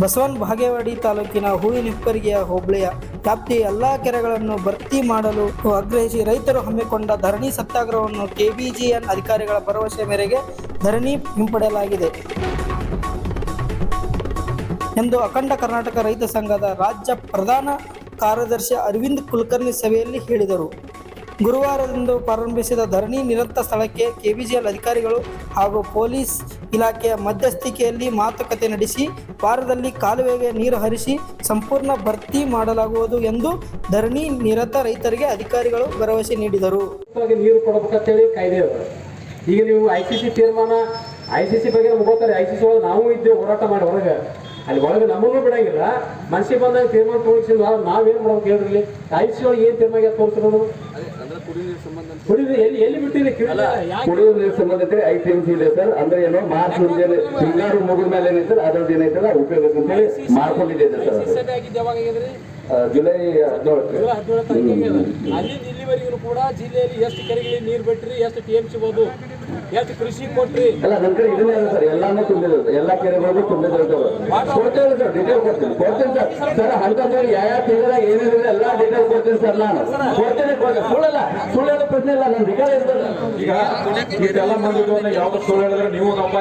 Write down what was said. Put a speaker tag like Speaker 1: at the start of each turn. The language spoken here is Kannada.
Speaker 1: ಬಸವನ್ ಬಾಗೇವಾಡಿ ತಾಲೂಕಿನ ಹೂವಿನಿಪ್ಪರಿಗೆಯ ಹೋಬಳಿಯ ವ್ಯಾಪ್ತಿಯ ಎಲ್ಲಾ ಕೆರೆಗಳನ್ನು ಭರ್ತಿ ಮಾಡಲು ಆಗ್ರಹಿಸಿ ರೈತರು ಹಮ್ಮಿಕೊಂಡ ಧರಣಿ ಸತ್ಯಾಗ್ರಹವನ್ನು ಕೆಬಿಜಿಎನ್ ಅಧಿಕಾರಿಗಳ ಭರವಸೆ ಮೇರೆಗೆ ಧರಣಿ ಹಿಂಪಡೆಯಲಾಗಿದೆ ಎಂದು ಅಖಂಡ ಕರ್ನಾಟಕ ರೈತ ಸಂಘದ ರಾಜ್ಯ ಪ್ರಧಾನ ಕಾರ್ಯದರ್ಶಿ ಅರವಿಂದ್ ಕುಲಕರ್ಣಿ ಸಭೆಯಲ್ಲಿ ಹೇಳಿದರು. ಗುರುವಾರದಂದು ಪ್ರಾರಂಭಿಸಿದ ಧರಣಿ ನಿರಂತ ಸ್ಥಳಕ್ಕೆ ಕೆಬಿಜಿಎಲ್ ಅಧಿಕಾರಿಗಳು ಹಾಗೂ ಪೊಲೀಸ್ ಇಲಾಖೆಯ ಮಧ್ಯಸ್ಥಿಕೆಯಲ್ಲಿ ಮಾತುಕತೆ ನಡೆಸಿ, ವಾರದಲ್ಲಿ ಕಾಲುವೆಗೆ ನೀರು ಹರಿಸಿ ಸಂಪೂರ್ಣ ಭರ್ತಿ ಮಾಡಲಾಗುವುದು ಎಂದು ಧರಣಿ ನಿರತ ರೈತರಿಗೆ ಅಧಿಕಾರಿಗಳು ಭರವಸೆ ನೀಡಿದರು.
Speaker 2: ನೀರು ಕೊಡಬೇಕಂತೇಳಿ ಕಾಯ್ದೆ ಈಗ ನೀವು ಐ ಸಿ ಸಿ ತೀರ್ಮಾನ ಐ ಸಿ ಸಿ ಬಗ್ಗೆ ಗೊತ್ತಾರೆ ಐ ಸಿ ಒಳಗೆ ನಾವು ಇದ್ದೇವೆ, ಹೋರಾಟ ಮಾಡಿ, ಹೊರಗೆ. ಅಲ್ಲಿ ಒಳಗೆ ನಮಗೂ ಬಿಡಂಗಿಲ್ಲ. ಮನ್ಸಿಗೆ ಬಂದಾಗ ತೀರ್ಮಾನ ತೋರಿಸಿಲ್ಲ ನಾವೇನು ಮಾಡ್ಬೇಕು ಹೇಳ್ರಿ ಐ ಸಿ ಒಳಗೆ ಏನು ತೀರ್ಮಾನ ತೋರಿಸಿರೋದು ಕುಡಿದು ಎಲ್ಲಿ ಎಲ್ಲಿ ಬಿಟ್ಟಿದೆ ಕಿವಿಲ್ಲ ಯಾಕೆ
Speaker 3: ಕುಡಿಯುವ ನೀರು ಸಂಬಂಧಿತ ಐ ಟಿ ಎಂ ಸಿ ಇದೆ ಸರ್. ಅಂದ್ರೆ ಏನೋ ಮಾರ್ಚ್ ಮುಂಜಾನೆ ಹಿಂಗಾರು ಮುಗಿದ ಮೇಲೆ ಏನೈತೆ ಅದ್ರದ್ದು ಏನೈತಲ್ಲ ಉಪಯೋಗ ಅಂತೇಳಿ ಮಾಡ್ಕೊಂಡಿದೆ ಸರ್. ಜುಲೈ ಹದಿನೇಳಕ್ಕೆ
Speaker 2: ಇಲ್ಲಿವರೆಗೂ ಕೂಡ ಜಿಲ್ಲೆಯಲ್ಲಿ ಎಷ್ಟು ಕೆರೆಗಳಿಗೆ ನೀರು ಬಿಟ್ರಿ ಎಷ್ಟು ಟಿ ಎಂ ಸಿಗೋದು ಎಷ್ಟು ಕೃಷಿ ಕೊಟ್ರಿ.
Speaker 3: ಅಲ್ಲ ನನ್ನ ಕಡೆ ಇದನ್ನೇ ಇದೆ ಸರ್ ಎಲ್ಲಾನು ತುಂಬಿದೆ ಎಲ್ಲ ಕೆರೆಗಳಿಗೂ ತುಂಬಿದೆ ಕೊಡ್ತೇವೆ ಸರ್ ಡೀಟೇಲ್ ಕೊಡ್ತೀನಿ ಕೊಡ್ತೀನಿ ಸರ್. ಸರ್ ಹಂತಂದ್ರೆ ಯಾವ ಯಾವ ತಿಂಗಳಾಗ ಏನೇನಿದೆ ಎಲ್ಲಾ ಡೀಟೇಲ್ ಕೊಡ್ತೀನಿ ಸರ್ ನಾನು. ಕೊಡ್ತೇನೆ ಸುಳ್ಳಲ್ಲ ಸುಳ್ಳು ಹೇಳೋ ಪ್ರಶ್ನೆ ಇಲ್ಲ ನನ್ನ ರಿಕಾರ್ಡ್ ಇರ್ತದೆ
Speaker 4: ಈಗ ಯಾವ್ದು ಸುಳ್ಳು ಹೇಳಿದ್ರೆ ನೀವು ನಮ್ಮ